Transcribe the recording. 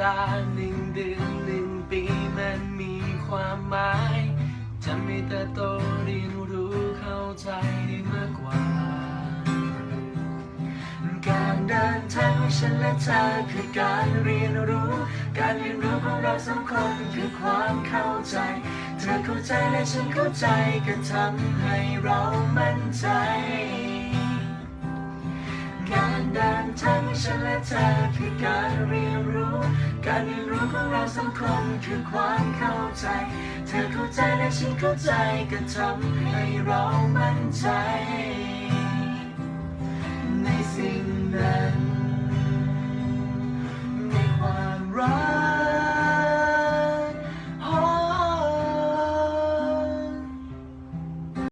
ตาหนึ่งเดือนหนึ่งปีมันมีความหมายจะมีแต่โตเรียนรู้เข้าใจได้มากกว่า การเดินทางของฉันและเธอคือการเรียนรู้ การเรียนรู้ของเราสองคนคือความเข้าใจ เธอเข้าใจและฉันเข้าใจก็ทำให้เรามั่นใจ การเดินทั้งฉันและเธอคือการเรียนรู้ การเรียนรู้ของเราสองคนคือความเข้าใจ เธอเข้าใจและฉันเข้าใจก็ทำให้เรามั่นใจ ในสิ่งใด